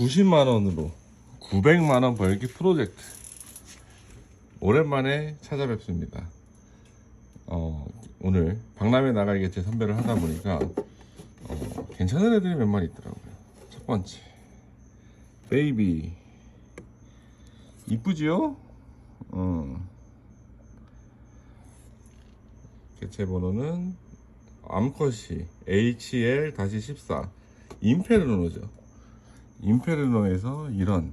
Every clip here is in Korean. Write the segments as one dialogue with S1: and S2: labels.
S1: 90만원으로 900만원 벌기 프로젝트 오랜만에 찾아뵙습니다 어, 오늘 박람회 나갈 개체 선별을 하다 보니까 어, 괜찮은 애들이 몇 마리 있더라고요 첫 번째 베이비 이쁘지요? 어. 개체 번호는 암컷이 HL-14 임페르노죠. 임페르노에서 이런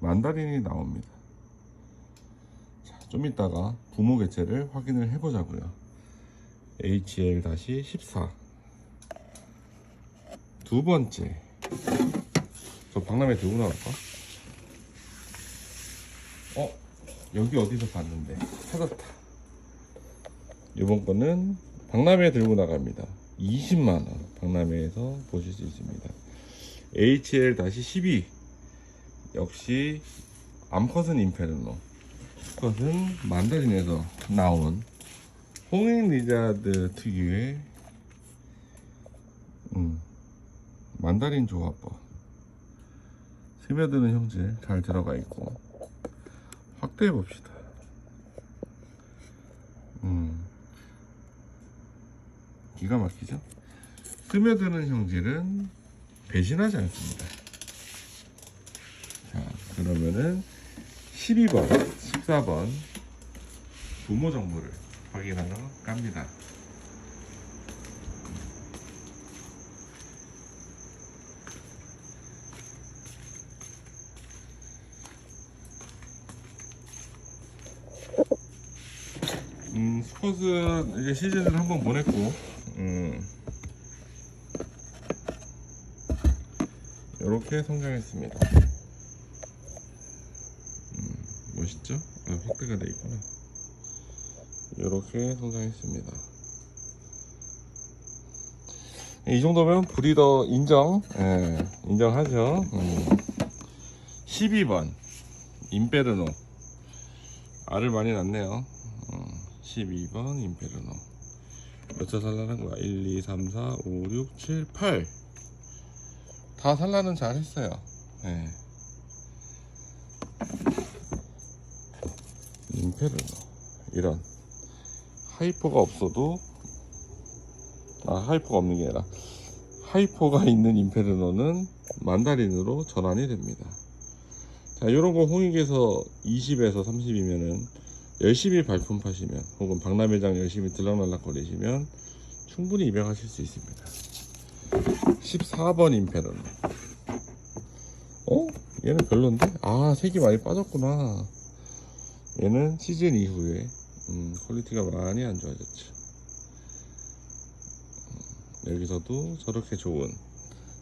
S1: 만다린이 나옵니다. 자, 좀 이따가 부모 개체를 확인을 해보자고요. HL-14 두 번째 저 박람회 들고 나갈까? 어? 여기 어디서 봤는데 찾았다 이번 거는 박람회 들고 나갑니다 20만원 박람회에서 보실 수 있습니다 HL-12 역시 암컷은 임페르노 수컷은 만다린에서 나온 홍익 리자드 특유의 음, 만다린 조합법 스며드는 형질 잘 들어가 있고 확대해 봅시다. 음, 기가 막히죠? 스며드는 형질은 배신하지 않습니다. 자, 그러면은 12번, 14번 부모 정보를 확인하러 갑니다. 음, 스쿼트 이제 시즌을 한번 보냈고, 음, 이렇게 성장했습니다. 음, 멋있죠? 아, 확대가 돼 있구나. 이렇게 성장했습니다. 이 정도면 브리더 인정, 예, 인정하죠. 음. 12번 임페르노 알을 많이 낳네요. 어, 12번 임페르노 몇차 산란한 거야? 1, 2, 3, 4, 5, 6, 7, 8. 다 산란은 잘 했어요. 예. 임페르노 이런 하이퍼가 없어도 아 하이퍼가 없는 게 아니라 하이퍼가 있는 임페르노는 만다린으로 전환이 됩니다. 자, 요런 거 홍익에서 20에서 30이면은 열심히 발품 파시면 혹은 박람회장 열심히 들락날락 거리시면 충분히 입양하실 수 있습니다. 14번 임페르노. 어? 얘는 별론데? 아, 색이 많이 빠졌구나. 얘는 시즌 이후에 음, 퀄리티가 많이 안 좋아졌죠. 음, 여기서도 저렇게 좋은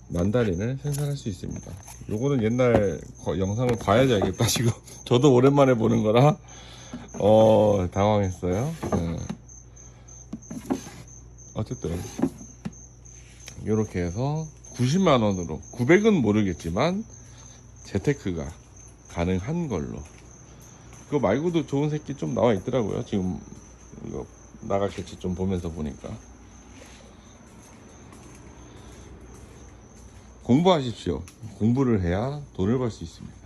S1: 만다린을 생산할 수 있습니다. 요거는 옛날 거- 영상을 봐야지 알겠다. 지금 저도 오랜만에 보는 거라 어 당황했어요. 네. 어쨌든 이렇게 해서 90만 원으로 900은 모르겠지만 재테크가 가능한 걸로. 그거 말고도 좋은 새끼 좀 나와 있더라고요. 지금 이거 나갔겠지 좀 보면서 보니까. 공부하십시오. 공부를 해야 돈을 벌 수 있습니다.